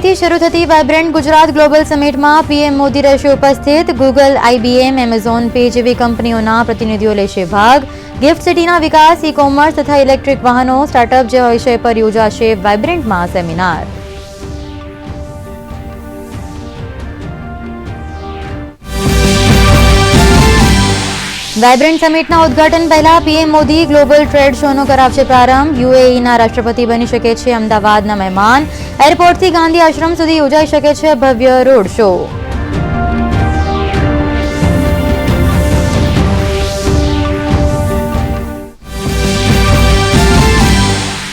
નવસારીથી શરૂ થતી vibrant Gujarat global સમિટમાં પીએમ મોદી રહેશે ઉપસ્થિત. ગૂગલ, આઈબીએમ, એમેઝોન પે જેવી કંપનીઓના પ્રતિનિધિઓ લેશે ભાગ. ગિફ્ટ સિટીના વિકાસ ઈ કોમર્સ તથા ઇલેક્ટ્રિક વાહનો, સ્ટાર્ટઅપ જેવા વિષય પર યોજાશે વાઇબ્રન્ટમાં સેમિનાર. વાઇબ્રન્ટ સમિટના ઉદ્ઘાટન પહેલા પીએમ મોદી ગ્લોબલ ટ્રેડ શોનો કરાવશે પ્રારંભ. યુએઈના રાષ્ટ્રપતિ બની શકે છે અમદાવાદના મહેમાન. એરપોર્ટથી ગાંધી આશ્રમ સુધી યોજાઈ શકે છે ભવ્ય રોડ શો.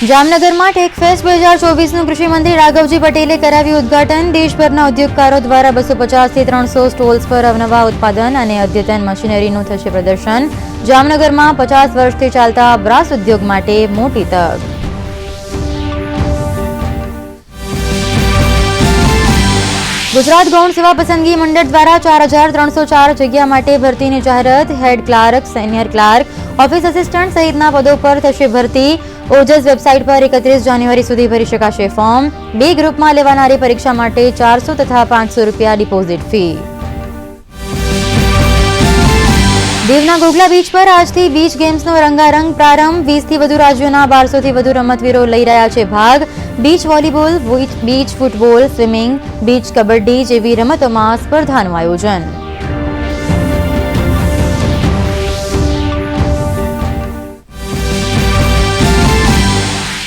જામનગરમાં ટેકફેસ્ટ બે હજાર ચોવીસનું કૃષિ મંત્રી રાઘવજી પટેલે કરાવ્યું ઉદ્ઘાટન. દેશભરના ઉદ્યોગકારો દ્વારા બસો પચાસથી ત્રણસો સ્ટોલ્સ પર અવનવા ઉત્પાદન અને અદ્યતન મશીનરીનું થશે પ્રદર્શન. જામનગરમાં પચાસ વર્ષથી ચાલતા બ્રાસ ઉદ્યોગ માટે મોટી તક. ગુજરાત ગૌણ સેવા પસંદગી મંડળ દ્વારા ચાર હજાર ત્રણસો ચાર જગ્યા માટે ભરતીની જાહેરાત. Head clerk, senior clerk office assistant સહિતના પદો પર થશે ભરતી. ઓજસ વેબસાઇટ પર એકત્રીસ જાન્યુઆરી સુધી ભરી શકાશે ફોર્મ. બે ગ્રુપમાં લેવાનારી પરીક્ષા માટે ચારસો તથા પાંચસો રૂપિયા ડિપોઝિટ ફી. દીવના ગોગલા બીચ પર આજથી બીચ ગેમ્સનો રંગારંગ પ્રારંભ. વીસથી વધુ રાજ્યોના બારસોથી વધુ રમતવીરો લઈ રહ્યા છે ભાગ. Beach volleyball beach football, swimming, beach kabaddi જેવી રમતોમાં સ્પર્ધાનું આયોજન.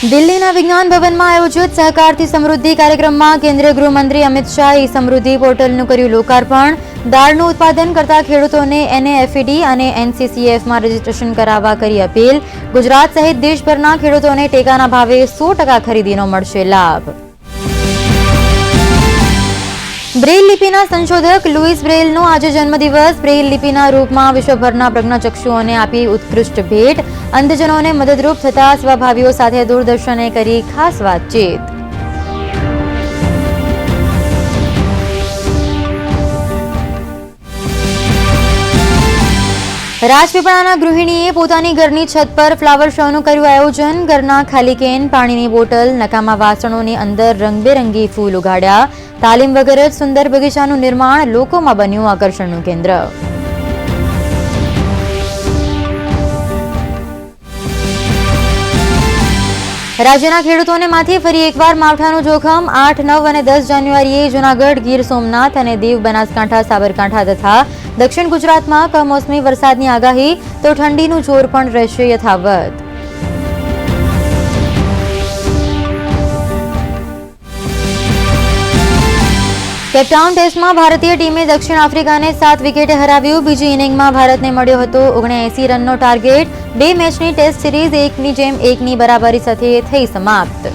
દિલ્હીના વિજ્ઞાન ભવનમાં આયોજિત સહકારથી સમૃદ્ધિ કાર્યક્રમમાં કેન્દ્રીય ગૃહમંત્રી અમિત શાહે સમૃદ્ધિ પોર્ટલનું કર્યું લોકાર્પણ. દાળનું ઉત્પાદન કરતા ખેડૂતોને એનએએફઈડી અને એનસીસીએફમાં રજીસ્ટ્રેશન કરાવવા કરી અપીલ. ગુજરાત સહિત દેશભરના ખેડૂતોને ટેકાના ભાવે સો ટકા ખરીદીનો મળશે લાભ. બ્રેઇલ લિપિના સંશોધક લુઈસ બ્રેઇલનો આજે જન્મદિવસ. બ્રેઇલ લિપિના રૂપમાં વિશ્વભરના પ્રજ્ઞાચક્ષુઓને આપી ઉત્કૃષ્ટ ભેટ. અંધજનોને મદદરૂપ થતા સ્વભાવીઓ સાથે દૂરદર્શને કરી ખાસ વાતચીત. રાજપીપળાના ગૃહિણીએ પોતાની ઘરની છત પર ફ્લાવર શોનું કર્યું આયોજન. ઘરના ખાલી કેન, પાણીની બોટલ, નકામા વાસણોની અંદર રંગબેરંગી ફૂલ ઉગાડ્યા. તાલીમ વગર જ સુંદર બગીચાનું નિર્માણ લોકોમાં બન્યું આકર્ષણનું કેન્દ્ર. રાજ્યના ખેડૂતોને માથે ફરી એકવાર માવઠાનું જોખમ આઠ, નવ અને દસ જાન્યુઆરીએ જૂનાગઢ, ગીર સોમનાથ અને દીવ બનાસકાંઠા, સાબરકાંઠા તથા દક્ષિણ ગુજરાતમાં કમોસમી વરસાદની આગાહી, તો ઠંડીનું જોર પણ રહેશે યથાવત. કેપટાઉન ટેસ્ટમાં ભારતીય ટીમે દક્ષિણ આફ્રિકાને સાત વિકેટે હરાવ્યું. બીજી ઇનિંગમાં ભારતને મળ્યો હતો ઓગણએસી રનનો ટાર્ગેટ. બે મેચની ટેસ્ટ સિરીઝ એકની જેમ એકની બરાબરી સાથે થઈ સમાપ્ત.